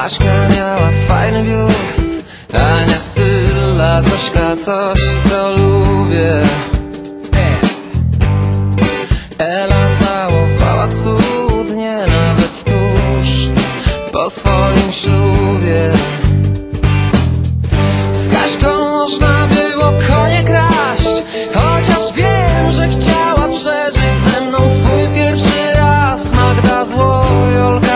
Baśka miała fajny biust Ania styl, a Zośka coś, co lubię. Ela całowała cudnie Nawet tuż po swoim ślubie. Z Kaśką można było konie kraść Chociaż wiem, że chciała przeżyć ze mną swój pierwszy raz. Magda zło, Jolka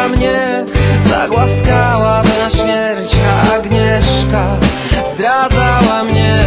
Zagłaskała na śmierć Agnieszka Zdradzała mnie.